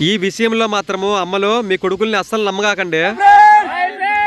ఈ విషయంలో మాత్రము అమ్మలు మీ కొడుకుల్ని అస్సలు నమ్మగాకండి.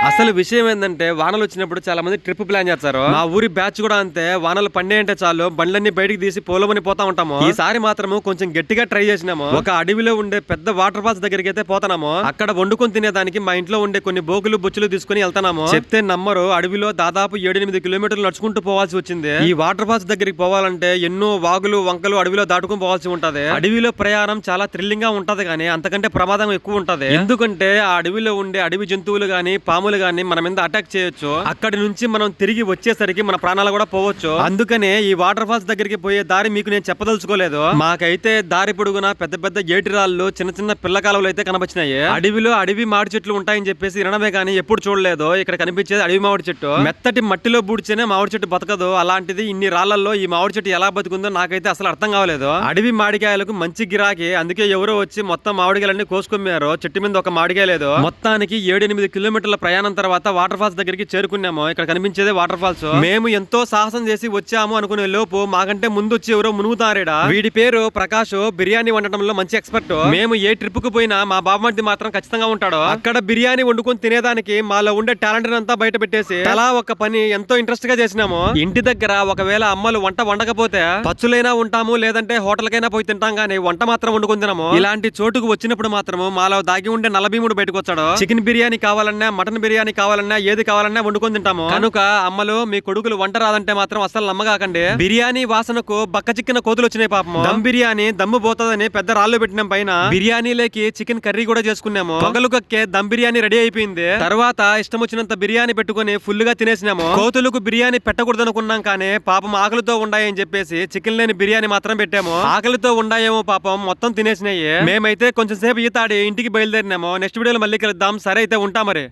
అసలు విషయం ఏంటంటే వానలు వచ్చినప్పుడు చాలా మంది ట్రిప్ ప్లాన్ చేస్తారు. మా ఊరి బ్యాచ్ కూడా అంతే వానలు పండే అంటే చాలు బండ్లన్నీ బయటికి తీసి పోలమని పోతా ఉంటాము. ఈసారి మాత్రము కొంచెం గట్టిగా ట్రై చేసినాము. ఒక అడవిలో ఉండే పెద్ద వాటర్ ఫాల్స్ దగ్గరికి అయితే పోతున్నాము అక్కడ వండుకొని తినేదానికి మా ఇంట్లో ఉండే కొన్ని బోగులు బుచ్చులు తీసుకుని వెళ్తున్నాము చెప్తే నమ్మరు అడవిలో దాదాపు ఏడెనిమిది కిలోమీటర్లు నడుచుకుంటూ పోవాల్సి వచ్చింది. ఈ వాటర్ ఫాల్స్ దగ్గరికి పోవాలంటే ఎన్నో వాగులు వంకలు అడవిలో దాటుకుని పోవాల్సి ఉంటది. అడవిలో ప్రయాణం చాలా థ్రిల్లింగ్గా ఉంటది కానీ అంతకంటే ప్రమాదం ఎక్కువ ఉంటది. ఎందుకంటే ఆ అడవిలో ఉండే అడవి జంతువులు గాని పాములు గాని మన మీద అటాక్ చేయొచ్చు. అక్కడి నుంచి మనం తిరిగి వచ్చేసరికి మన ప్రాణాలు కూడా పోవచ్చు. అందుకనే ఈ వాటర్ ఫాల్స్ దగ్గరికి పోయే దారి మీకు నేను చెప్పదలుచుకోలేదు. మాకైతే దారి పొడుగున పెద్ద పెద్ద ఏటి రాళ్ళు చిన్న చిన్న పిల్ల కాలువలు అయితే కనబచ్చినాయి. అడవిలో అడవి మాడి చెట్లు ఉంటాయని చెప్పేసి వినడమే కానీ ఎప్పుడు చూడలేదు. ఇక్కడ కనిపించేది అడవి మామిడి చెట్టు. మెత్తటి మట్టిలో బూడిచేనే మామిడి చెట్టు బతకదు. అలాంటిది ఇన్ని రాళ్ళలో ఈ మామిడి చెట్టు ఎలా బతుకుందో నాకైతే అసలు అర్థం కావలేదు. అడవి మామిడికాయలకు మంచి గిరాకీ. అందుకే ఎవరో వచ్చి మొత్తం మామిడికాయలన్నీ కోసుకున్నారు చెట్టు మీద ఒక మామిడికాయ లేదు. మొత్తానికి ఏడెనిమిది కిలోమీటర్ల ప్రయాణం తర్వాత వాటర్ ఫాల్స్ దగ్గరికి చేరుకున్నాము. ఇక్కడ కనిపించేదే వాటర్ ఫాల్స్. మేము ఎంతో సాహసం చేసి వచ్చాము అనుకునే లోపు మాకంటే ముందు వచ్చి ఎవరో మునుగుతారేడా? వీడి పేరు ప్రకాష్. బిర్యానీ వండటంలో మంచి ఎక్స్పర్ట్. మేము ఏ ట్రిప్కు పోయినా మా బాబమర్ది మాత్రం ఖచ్చితంగా ఉంటాడు. అక్కడ బిర్యానీ వండుకొని తినేదానికి మాలో ఉండే టాలెంట్ అంతా బయట పెట్టేసి అలా ఒక పని ఎంతో ఇంట్రెస్ట్గా చేసినాము. ఇంటి దగ్గర ఒకవేళ అమ్మలు వంట వండకపోతే పచ్చులైనా ఉంటాము లేదంటే హోటల్ కైనా పోయి తింటాం కానీ వంట మాత్రం వండుకొని తినము. ఇలాంటి చోటుకు వచ్చినప్పుడు మాత్రము మాలో దాగి ఉండే నలభీముడు బయటకు వచ్చాడు. చికెన్ బిర్యానీ కావాలన్నా మటన్ బిర్యానీ కావాలన్నా ఏది కావాలన్నా వండుకొని తింటాము. కనుక అమ్మలు మీ కొడుకులు వంట రాదంటే మాత్రం అస్సలు నమ్మగాకండి. బిర్యానీ వాసనకు బక్క చిక్కిన కోతులు వచ్చినాయి పాపము. దమ్ బిర్యానీ దమ్ము పోతుందని పెద్ద రాళ్ళు పెట్టినాం పైన. బిర్యానీలోకి చికెన్ కర్రీ కూడా చేసుకున్నాము. పొగలు కక్కే దమ్ బిర్యానీ రెడీ అయిపోయింది. తర్వాత ఇష్టం వచ్చినంత బిర్యానీ పెట్టుకుని ఫుల్గా తినేసినాము. కోతులకు బిర్యానీ పెట్టకూడదు అనుకున్నాం కానీ పాపం ఆకలితో ఉండాయని చెప్పేసి చికెన్ లేని బిర్యానీ మాత్రం పెట్టాము. ఆకలితో ఉండాయేమో పాపం మొత్తం తినేసినాయి. మేమైతే కొంచెం సేపు ఈతాడి ఇంటికి బయలుదేరినాము. నెక్స్ట్ వీడియోలో మళ్ళీ కలుద్దాం. సరే అయితే ఉంటా మరి.